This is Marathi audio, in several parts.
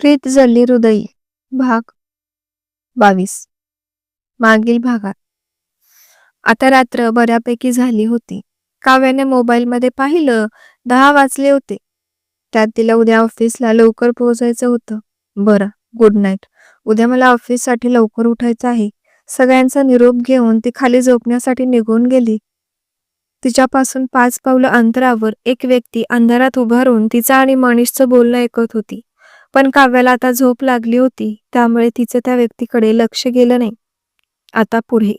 प्रीत जल्ली हृदयी. भाग बावीस. मागील भागात. आता रात्र बऱ्यापैकी झाली होती. काव्याने मोबाईलमध्ये पाहिलं दहा वाजले होते. त्यात तिला उद्या ऑफिसला लवकर पोहोचायचं होतं. बरं गुड नाईट उद्या मला ऑफिससाठी लवकर उठायचं आहे. सगळ्यांचा निरोप घेऊन ती खाली झोपण्यासाठी निघून गेली. तिच्यापासून पाच पावलं अंतरावर एक व्यक्ती अंधारात उभारून तिचा आणि मनीषचं बोलणं ऐकत होती. पण काव्याला आता झोप लागली होती त्यामुळे तिचं त्या व्यक्तीकडे लक्ष गेलं नाही. आता पुढे.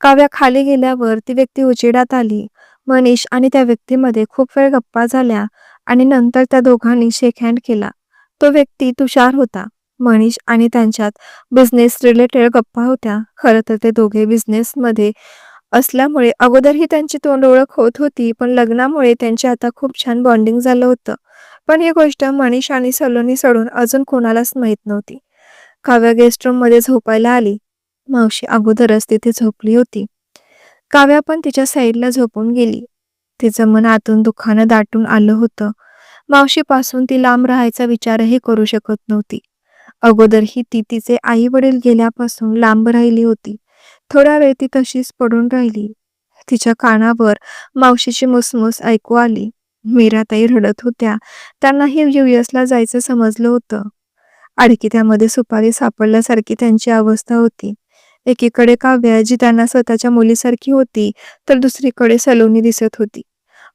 काव्या खाली गेल्यावर ती व्यक्ती उजेडात आली. मनीष आणि त्या व्यक्तीमध्ये खूप वेळ गप्पा झाल्या आणि नंतर त्या दोघांनी शेक हँड केला. तो व्यक्ती तुषार होता. मनीष आणि त्यांच्यात बिझनेस रिलेटेड गप्पा होत्या. खरं तर ते दोघे बिझनेस मध्ये असल्यामुळे अगोदरही त्यांची तोंड ओळख होत होती पण लग्नामुळे त्यांचे आता खूप छान बॉन्डिंग झालं होतं. पण ही गोष्ट मनीष आणि सलोनी सोडून अजून कोणालाच माहीत नव्हती. काव्या गेस्ट रूममध्ये झोपायला आली. मावशी अगोदरच तिथे झोपली होती. काव्या पण तिच्या साईडला झोपून गेली. तिचं मन आतून दुःखानं दाटून आलं होतं. मावशीपासून ती लांब राहायचा विचारही करू शकत नव्हती. अगोदरही ती तिचे आई वडील गेल्यापासून लांब राहिली होती. थोडा वेळ ती तशीच पडून राहिली. तिच्या कानावर मावशीची मुसमुस ऐकू आली. मीराताई रडत होत्या. त्यांनाही ला जायचं समजलं होतं. अडकित्यामध्ये त्यामध्ये सुपारी सापडल्यासारखी त्यांची अवस्था होती. एकीकडे काव्या जी त्यांना स्वतःच्या मुलीसारखी होती तर दुसरीकडे सलोनी दिसत होती.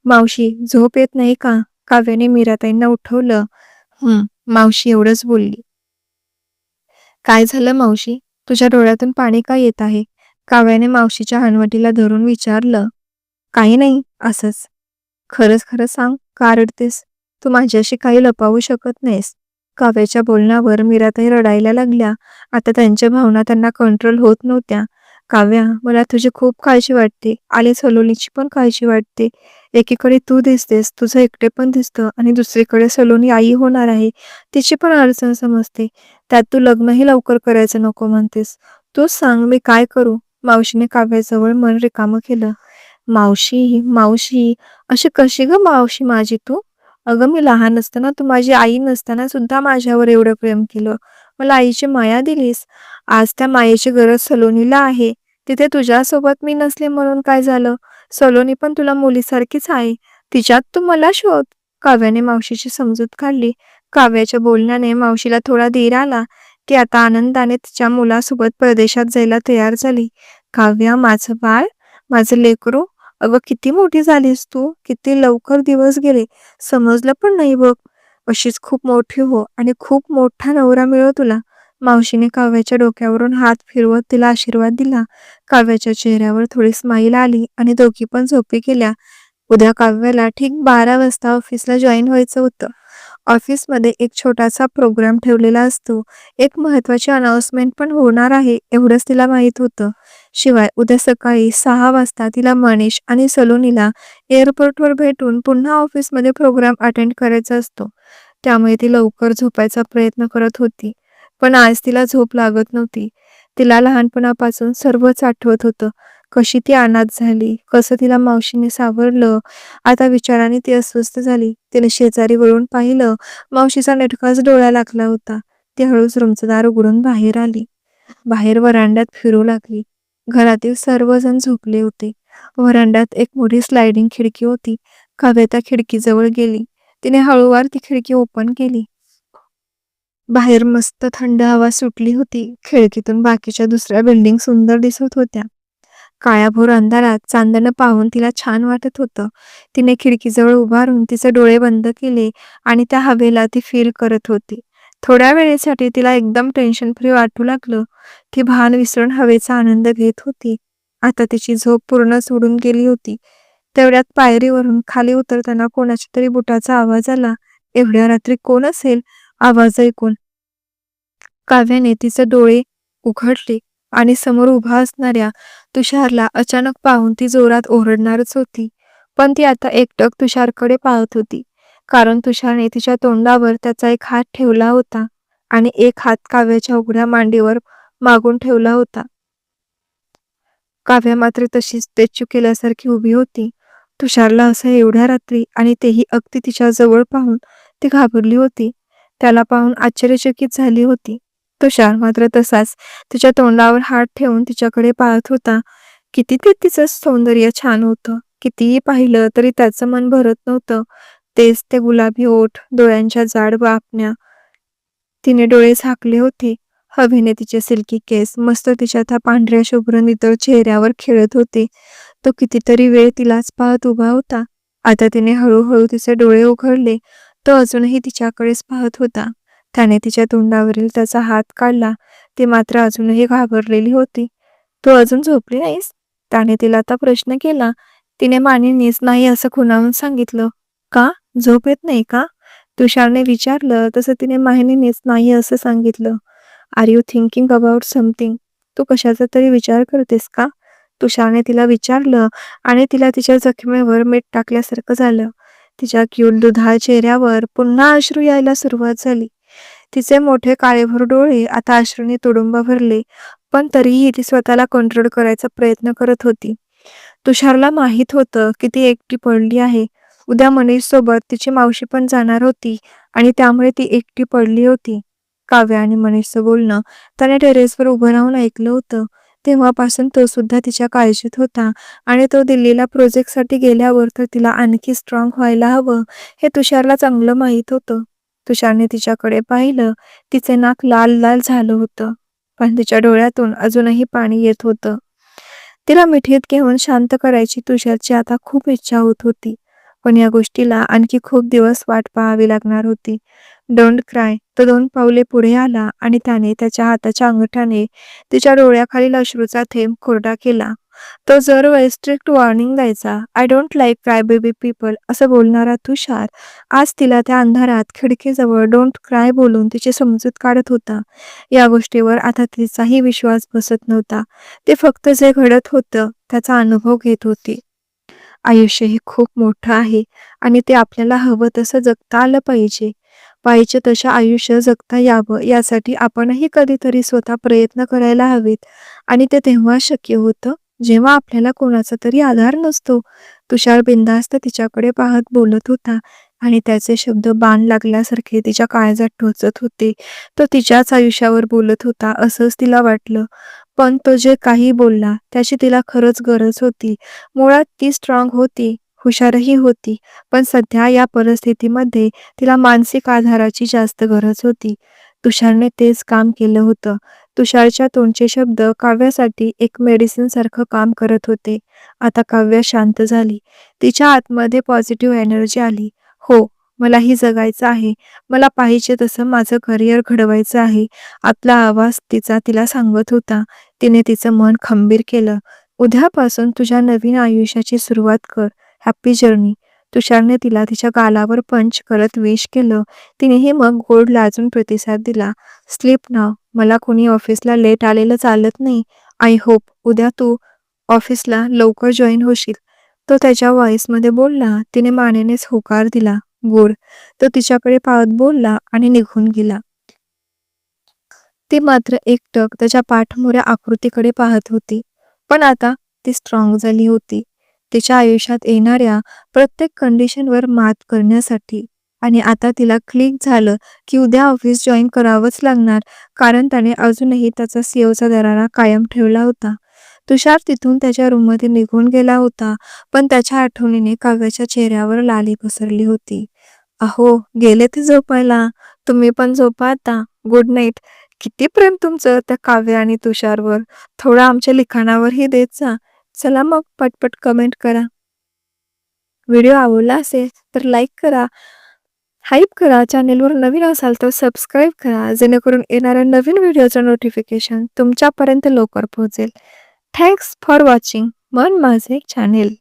मावशी झोप येत नाही का? काव्याने मीराताईंना उठवलं. हम्म मावशी एवढंच बोलली. काय झालं मावशी? तुझ्या डोळ्यातून पाणी का येत आहे? काव्याने मावशीच्या हनवटीला धरून विचारलं. काही नाही असंच. खरंच खरं सांग का रडतेस? तू माझ्याशी काही लपावू शकत नाहीस. काव्याच्या बोलण्यावर मीराताई रडायला लागल्या. आता त्यांच्या भावना त्यांना कंट्रोल होत नव्हत्या. काव्या मला तुझी खूप काळजी वाटते. आले सलोनीची पण काळजी वाटते. एकीकडे तू दिसतेस तुझं एकटे पण दिसतं आणि दुसरीकडे सलोनी आई होणार आहे. तिची पण अडचण समजते. त्यात तू लग्नही लवकर करायचं नको म्हणतेस. तूच सांग मी काय करू? मावशीने काव्याजवळ मन रिकामं केलं. मावशी मावशी अशी कशी ग मावशी माझी तू? अगं मी लहान असताना तू माझी आई नसताना सुद्धा माझ्यावर एवढं प्रेम केलं. मला आईची माया दिलीस. आज त्या मायेची गरज सलोनीला आहे. तिथे तुझ्यासोबत मी नसले म्हणून काय झालं? सलोनी पण तुला मुलीसारखीच आहे. तिच्यात तू मला शोध. काव्याने मावशीची समजूत काढली. काव्याच्या बोलण्याने मावशीला थोडा धीर आला ती आता आनंदाने तिच्या मुलासोबत परदेशात जायला तयार झाली. काव्या माझं बाळ माझं लेकरू अगं किती मोठी झालीस तू? किती लवकर दिवस गेले? समजलं पण नाही बघ. अशीच खूप मोठी हो आणि खूप मोठा नवरा मिळो तुला. मावशीने काव्याच्या डोक्यावरून हात फिरवत तिला आशीर्वाद दिला. काव्याच्या चेहऱ्यावर थोडी स्माईल आली आणि दोघी पण झोपी गेल्या. उद्या काव्याला ठीक बारा वाजता ऑफिसला जॉईन व्हायचं होतं. ऑफिसमध्ये एक छोटासा प्रोग्राम ठेवलेला असतो. एक महत्वाची अनाउन्समेंट पण होणार आहे एवढंच तिला माहीत होतं. शिवाय उद्या सकाळी सहा वाजता तिला मनीष आणि सलोनीला एअरपोर्टवर भेटून पुन्हा ऑफिसमध्ये प्रोग्राम अटेंड करायचा असतो. त्यामुळे ती लवकर झोपायचा प्रयत्न करत होती पण आज तिला झोप लागत नव्हती. तिला लहानपणापासून सर्वच आठवत होतं. कशी ती अनाथ झाली कसं तिला मावशीने सावरलं आता विचाराने ती अस्वस्थ झाली. तिने शेजारी वळून पाहिलं मावशीचा नेटकाच डोळा लागला होता. ती हळूच रूमचं दार उघडून बाहेर आली. बाहेर वरांड्यात फिरू लागली. घरातील सर्वजण झोपले होते. वरांड्यात एक मोठी स्लायडिंग खिडकी होती. काव्या त्या खिडकीजवळ गेली. तिने हळूवार ती खिडकी ओपन केली. बाहेर मस्त थंड हवा सुटली होती. खिडकीतून बाकीच्या दुसऱ्या बिल्डिंग सुंदर दिसत होत्या. काळ्याभोर अंधारात चांदणं पाहून तिला छान वाटत होतं. तिने खिडकीजवळ उभारून तिचे डोळे बंद केले आणि त्या हवेला ती फील करत होती. थोड्या वेळेसाठी तिला एकदम टेन्शन फ्री वाटू लागलं. ती भान विसरून हवेचा आनंद घेत होती. आता तिची झोप पूर्ण सोडून गेली होती. तेवढ्यात पायरीवरून खाली उतरताना कोणाच्या तरी बुटाचा आवाज आला. एवढ्या रात्री कोण असेल? आवाज ऐकून. काव्याने तिचे डोळे उघडले आणि समोर उभा असणाऱ्या तुषारला अचानक पाहून ती जोरात ओरडणारच होती. पण ती आता एकटक तुषारकडे पाहत होती. कारण तुषारने तिच्या तोंडावर त्याचा एक हात ठेवला होता आणि एक हात काव्याच्या उघड्या मांडीवर मागून ठेवला होता. काव्या मात्र तशीच तेच्चू केल्यासारखी उभी होती. तुषारला असं एवढ्या रात्री आणि तेही अगदी तिच्या जवळ पाहून ती घाबरली होती. त्याला पाहून आश्चर्यचकित झाली होती. तुषार मात्र तसाच तिच्या तोंडावर हात ठेवून तिच्याकडे पाहत होता. किती ते तिचं सौंदर्य छान होतं. कितीही पाहिलं तरी त्याचं मन भरत नव्हतं. तेच ते गुलाबी ओठ डोळ्यांच्या जाड बापण्या तिने डोळे झाकले होते. हवेने तिचे सिल्की केस मस्त तिच्या त्या पांढऱ्या शुभ्र नितळ चेहऱ्यावर खेळत होते. तो कितीतरी वेळ तिलाच पाहत उभा होता. आता तिने हळूहळू तिचे डोळे उघडले. तो अजूनही तिच्याकडेच पाहत होता. त्याने तिच्या तोंडावरील त्याचा हात काढला. ती मात्र अजूनही घाबरलेली होती. तू अजून झोपली नाहीस? त्याने तिला आता प्रश्न केला. तिने मानिनीच नाही असं खुणावून सांगितलं. का? झोप येत नाही का? तुषारने विचारलं तसं तिने माहिनीनेच नाही असं सांगितलं. Are you thinking about something तू कशाचा तरी विचार करतेस का? तुषारने तिला विचारलं आणि तिला तिच्या जखमेवर मीठ टाकल्यासारखं झालं. तिच्या क्यूट दुधाळ चेहऱ्यावर पुन्हा अश्रू यायला सुरुवात झाली. तिचे मोठे काळेभर डोळे आता अश्रूने तुडुंब भरले पण तरीही ती स्वतःला कंट्रोल करायचा प्रयत्न करत होती. तुषारला माहीत होतं की ती एकटी पडली आहे. उद्या मनीषसोबत तिची मावशी पण जाणार होती आणि त्यामुळे ती एकटी पडली होती. काव्या आणि मनीषचं बोलणं त्याने टेरेसवर उभं राहून ऐकलं होतं. तेव्हापासून तो सुद्धा तिच्या काळजीत होता आणि तो दिल्लीला प्रोजेक्टसाठी गेल्यावर तर तिला आणखी स्ट्रॉंग व्हायला हवं हे तुषारला चांगलं माहीत होतं. तुषारने तिच्याकडे पाहिलं तिचे नाक लाल लाल झालं होतं पण तिच्या डोळ्यातून अजूनही पाणी येत होतं. तिला मिठीत घेऊन शांत करायची तुषारची आता खूप इच्छा होत होती. पण या गोष्टीला आणखी खूप दिवस वाट पाहावी लागणार होती. डोंट क्राय तो दोन पावले पुढे आला आणि त्याने त्याच्या हाताच्या अंगठाने तिच्या डोळ्याखालील अश्रूचा थेंब कोरडा केला. तो जर स्ट्रिक्ट वॉर्निंग द्यायचा I don't like cry baby people असं बोलणारा तुषार आज तिला त्या अंधारात खिडकीजवळ डोंट क्राय बोलून तिची समजूत काढत होता. या गोष्टीवर आता तिचाही विश्वास बसत नव्हता. ते फक्त जे घडत होतं त्याचा अनुभव घेत होती. आयुष्य हे खूप मोठं आहे आणि ते आपल्याला हवं तसं जगता आलं पाहिजे. पाहिजे तशा आयुष्य जगता यावं यासाठी आपणही कधीतरी स्वतः प्रयत्न करायला हवेत. आणि ते तेव्हा शक्य होतं जेव्हा आपल्याला कोणाचा तरी आधार नसतो. तुषार बिंदास्त तिच्याकडे पाहत बोलत होता आणि त्याचे शब्द बाण लागल्यासारखे तिच्या काळजात टोचत होते. तो तिच्याच आयुष्यावर बोलत होता असंच तिला वाटलं. पण तो जे काही बोलला त्याची तिला खरंच गरज होती. मुळात ती स्ट्रॉंग होती हुशारही होती पण सध्या या परिस्थितीमध्ये तिला मानसिक आधाराची जास्त गरज होती. तुषारने तेच काम केलं होतं. तुषारच्या तोंडचे शब्द काव्यासाठी एक मेडिसिन सारखं काम करत होते. आता काव्य शांत झाली. तिच्या आतमध्ये पॉझिटिव्ह एनर्जी आली. हो मलाही जगायचं आहे. मला पाहिजे तसं माझं करिअर घडवायचं आहे. आपला आवाज तिचा तिला सांगत होता. तिने तिचं मन खंबीर केलं. उद्यापासून तुझ्या नवीन आयुष्याची सुरुवात कर. हॅपी जर्नी तुषारने तिला तिच्या गालावर पंच करत विश केलं. तिनेही मग गोड लाजून प्रतिसाद दिला. स्लीप नाव मला कोणी ऑफिसला लेट आलेलं चालत नाही. आय होप उद्या तू ऑफिसला लवकर जॉईन होशील. तो त्याच्या व्हॉइसमध्ये बोलला. तिने मानेनेच होकार दिला. गोड तो तिच्याकडे पाहत बोलला आणि निघून गेला. ती मात्र एकटक त्याच्या पाठमोऱ्या आकृतीकडे पाहत होती. पण आता ती स्ट्रॉंग झाली होती. तिच्या आयुष्यात येणाऱ्या प्रत्येक कंडिशनवर मात करण्यासाठी. आणि आता तिला क्लिक झालं की उद्या ऑफिस जॉईन करावंच लागणार. कारण त्याने अजूनही त्याचा सीओचा दरारा कायम ठेवला होता. तुषार तिथून त्याच्या रूममध्ये निघून गेला होता. पण त्याच्या आठवणीने काव्याच्या चेहऱ्यावर लाली पसरली होती. अहो गेले ते झोपायला. तुम्ही पण झोपा आता. गुड नाईट किती प्रेम तुमचं त्या काव्य आणि तुषारवर? थोडं आमच्या लिखाणावरही देत जा. चला मग पटपट कमेंट करा. व्हिडिओ आवडला असेल तर लाईक करा. हाईप करा. चॅनेलवर नवीन असाल तर सबस्क्राईब करा. जेणेकरून येणाऱ्या नवीन व्हिडिओचं नोटिफिकेशन तुमच्यापर्यंत लवकर पोहोचेल. थँक्स फॉर वॉचिंग मन माझे चॅनेल